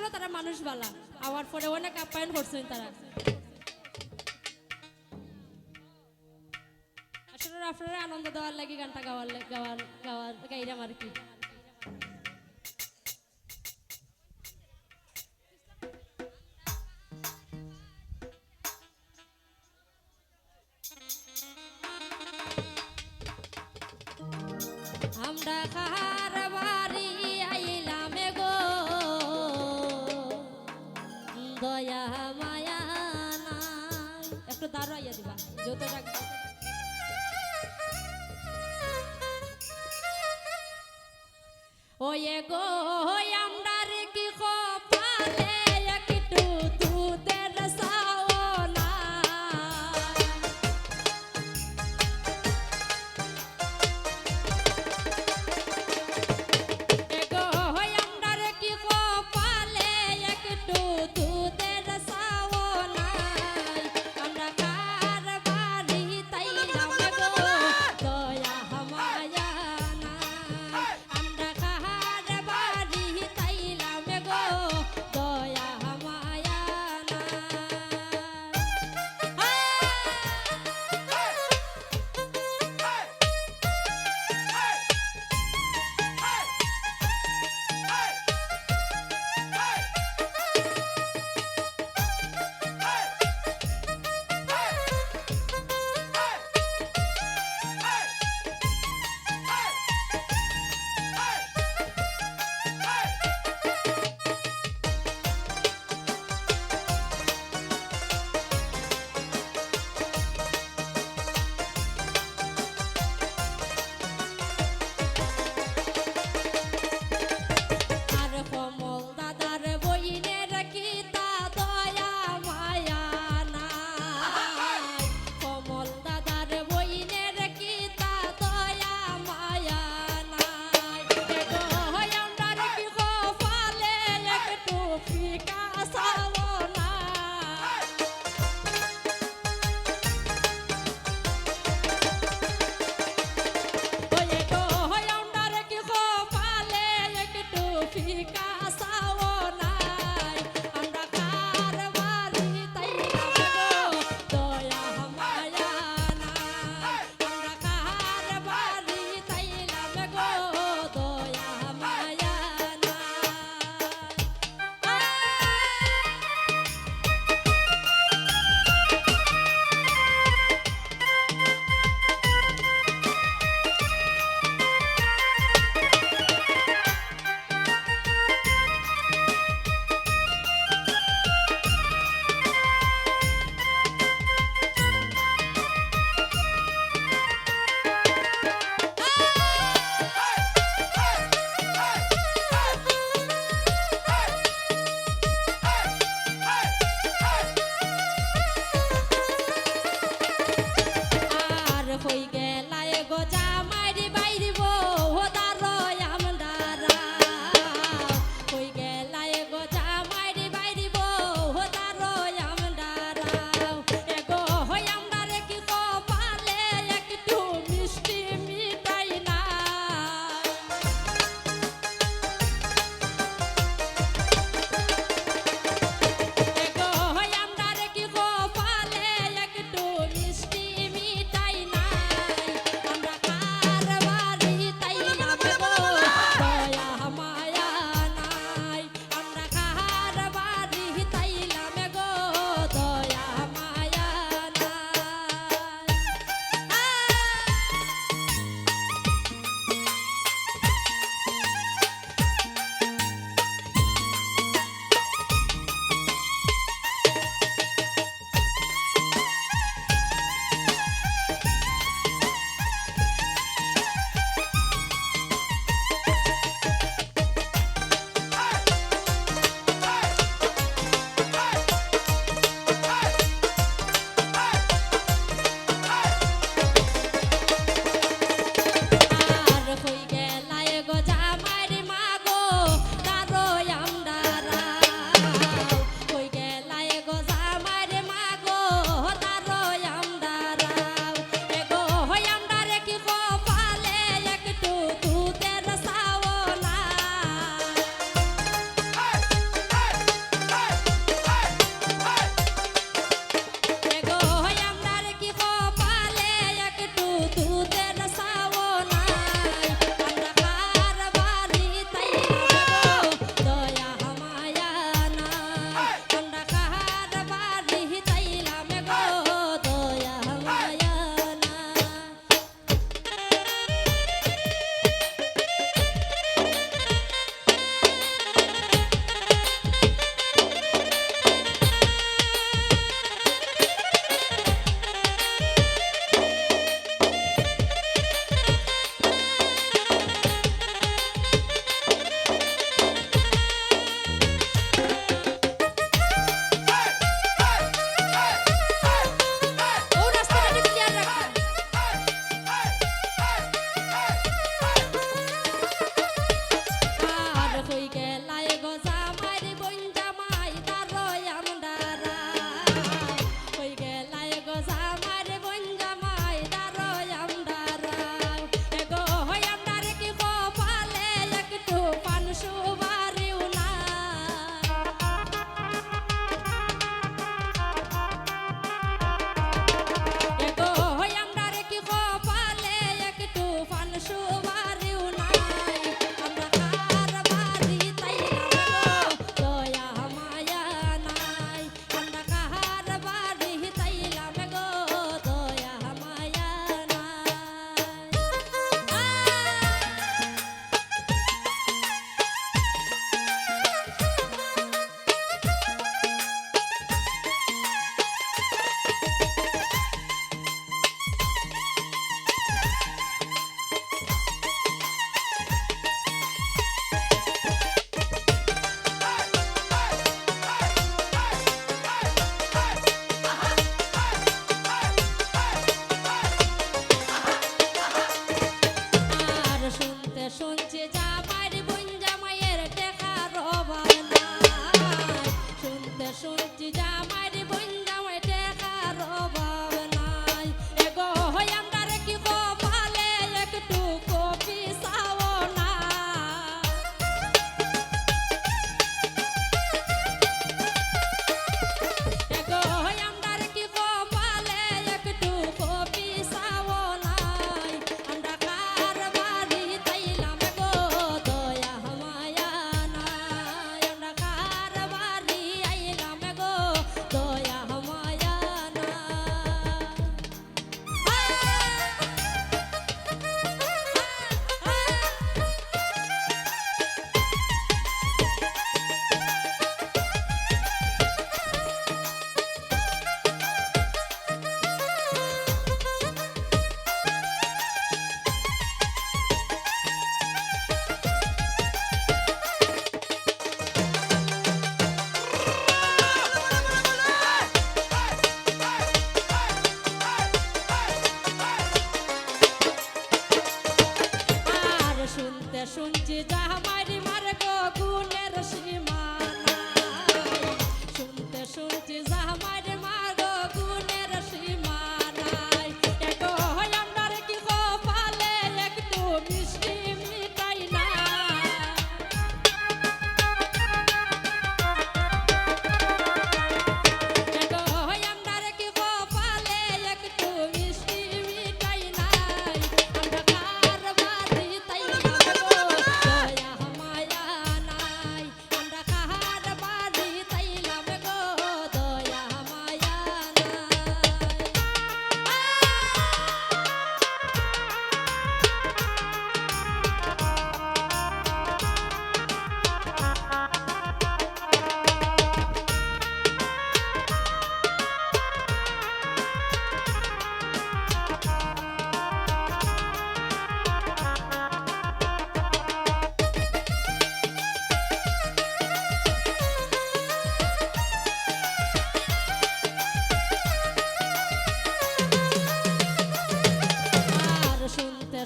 আসলে তারা মানুষ বালা আওয়ার পরে অনেক আপ্যায়ন করছেন তারা। আসলে আপনারা আনন্দ দেওয়ার লাগে গানটা গাওয়ার গাওয়ার গাওয়ার গাইলাম আর কি। যত রাখবা ওয়ে গো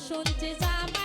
শুনছে জামা